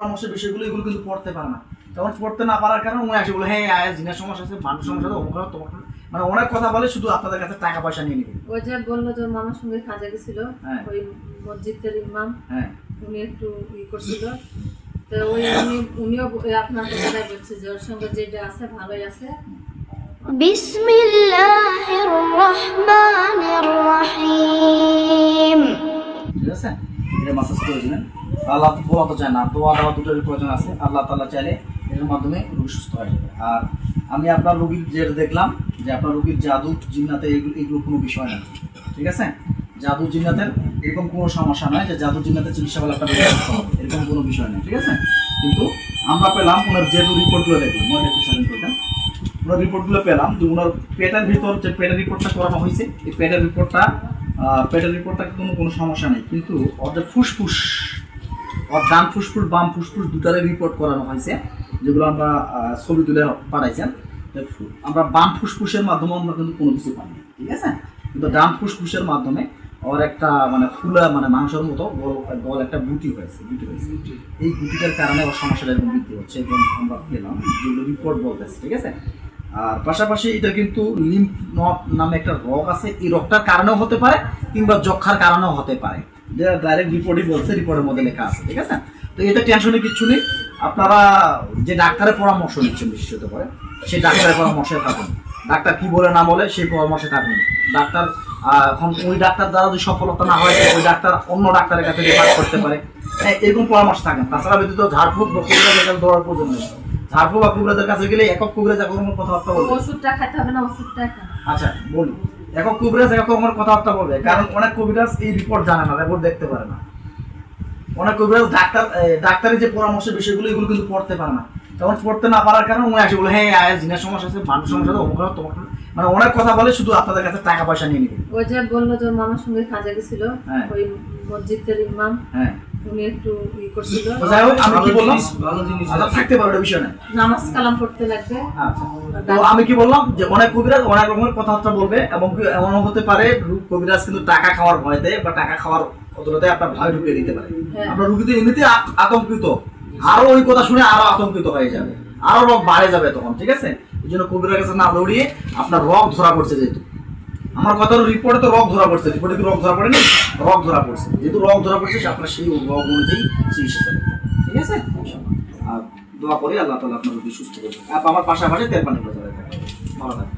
পরামর্শের বিষয়গুলো এগুলো কিন্তু পড়তে পারে না। তখন পড়তে না পারার কারণে উনি আসে বলে হ্যাঁ, হ্যাঁ, হ্যাঁ আয়া জিনের সমস্যা আছে মানুষ সমস্যা আছে অমুক তোমার মানে অনেক কথা বলে শুধু আপনাদের কাছে টাকা পয়সা নিয়ে নেবে। ওই যে বলল যে মামার সঙ্গে কাজে গেছিল হ্যাঁ। ওই মসজিদের ইমাম হ্যাঁ। উনি একটু ই করছিল। তো ওই উনি উনিও আপনার কথাটাই বলছে যে ওর সঙ্গে যেটা আছে ভালোই আছে। বিসমিল্লাহ। এটা মাসাজ করে দিবেন আল্লাহ বলা তো চায় না দোয়া দেওয়া দুটোরই প্রয়োজন আছে, আল্লাহ তাল্লাহ চাইলে এর মাধ্যমে রোগী সুস্থ হয়ে। যাবে আর আমি আপনার রোগীর যেটা দেখলাম, যে আপনার রোগীর জাদু, জিন্নাতে এগুলো এগুলো কোনো বিষয় না, ঠিক আছে? জাদু, জিন্নাতের এরকম কোনো সমস্যা নয় যে জাদু জিন্নাতে চিকিৎসা করলে আপনার এরকম কোনো বিষয় নেই, ঠিক আছে? কিন্তু আমরা পেলাম ওনার যেহেতু রিপোর্টগুলো দেখলাম মনে একটু চ্যালেঞ্জ করতাম ওনার রিপোর্টগুলো পেলাম যে ওনার পেটের ভিতর যে পেটের রিপোর্টটা করানো হয়েছে, এই পেটের রিপোর্টটা পেটের রিপোর্টটা কোনো কোনো সমস্যা নেই। কিন্তু যে ফুসফুস ওর ডান ফুসফুস বাম ফুসফুস দুটারে রিপোর্ট করানো হয়েছে যেগুলো আমরা ছবি তুলে পাঠাইছেন। আমরা বাম ফুসফুসের মাধ্যমে আমরা কিন্তু কোনো কিছু পাইনি ঠিক আছে? কিন্তু ডান ফুসফুসের মাধ্যমে ওর একটা মানে ফুলা মানে মাংসের মতো গোল একটা গুটি হয়েছে গুটি হয়েছে। এই গুটিটার কারণে ওর সমস্যাটা এরকম বৃদ্ধি হচ্ছে এবং আমরা পেলাম যেগুলো রিপোর্ট বলতেছে ঠিক আছে? আর পাশাপাশি এটা কিন্তু লিম্ফ নট নামে একটা রোগ আছে। এই রোগটার কারণেও হতে পারে কিংবা যক্ষার কারণেও হতে পারে। যেটা ডাইরেক্ট রিপোর্টই বলছে রিপোর্টের মধ্যে লেখা আছে ঠিক আছে? তো এটা টেনশনের কিছু নেই। আপনারা যে ডাক্তারের পরামর্শ নিচ্ছেন বিশেষত করে সেই ডাক্তারের পরামর্শে থাকুন। ডাক্তার কি বলে না বলে সেই পরামর্শে থাকুন। ডাক্তার এখন ওই ডাক্তার দ্বারা যদি সফলতা না হয় ওই ডাক্তার অন্য ডাক্তারের কাছে রেফার করতে পারে। হ্যাঁ, এরকম পরামর্শ থাকেন। তাছাড়া ব্যতীত ঝাড়ফুঁক বা কুবরাজের কাছে দৌড়ার প্রয়োজন নেই। ঝাড়ফুঁক বা কুবরাজের কাছে গেলে একক কুবরাজ একক রকমের কথাবার্তা বলবে। ওষুধটা খাইতে হবে না ওষুধটা আচ্ছা বলি একক কুবরাজ একক রকমের কথাবার্তা বলবে কারণ অনেক কবিরাজ এই রিপোর্ট জানে না রিপোর্ট দেখতে পারে না। অনেক কবিরাজ ডাক্তার ডাক্তারের যে পরামর্শ বিষয়গুলো এগুলো কিন্তু পড়তে পারে না। তখন পড়তে না পারার কারণে উনি আসে বলে হ্যাঁ আয় জিনের সমস্যা আছে মানুষ সমস্যা আছে অমুক তোমার মানে অনেক কথা বলে শুধু আপনাদের কাছে টাকা পয়সা নিয়ে নেবে। ওই যে বলল যে মামার সঙ্গে কাজে গেছিল হ্যাঁ। ওই মসজিদের ইমাম। হ্যাঁ। উনি একটু ই করছিল। যাই হোক আমি কি বললাম? ভালো জিনিস আচ্ছা থাকতে পারে ওটা বিষয় না। নামাজ কালাম পড়তে লাগবে। আচ্ছা। তো আমি কি বললাম যে অনেক কবিরাজ অনেক রকমের কথাবার্তা বলবে এবং এমন হতে পারে কবিরাজ কিন্তু টাকা খাওয়ার ভয়তে বা টাকা খাওয়ার অতটাতে আপনার ভয় ঢুকিয়ে দিতে পারে। হ্যাঁ। আপনার তো এমনিতে আতঙ্কিত। আরও ওই কথা শুনে আরও আতঙ্কিত হয়ে যাবে। আরও রোগ বাড়ে যাবে তখন ঠিক আছে? এই জন্য কবিরার কাছে না দৌড়িয়ে আপনার রোগ ধরা পড়ছে যেহেতু। আমার কথার রিপোর্টে তো রক ধরা পড়ছে রিপোর্টে কি রক ধরা পড়েনি? রক ধরা পড়ছে। যেহেতু রক ধরা পড়ছে আপনার সেই রক অনুযায়ী চিকিৎসা ঠিক আছে? আর দোয়া করি আল্লাহ তালা আপনার সুস্থ করবে আর আমার পাশাপাশি তেল পানি করে ভালো থাকবে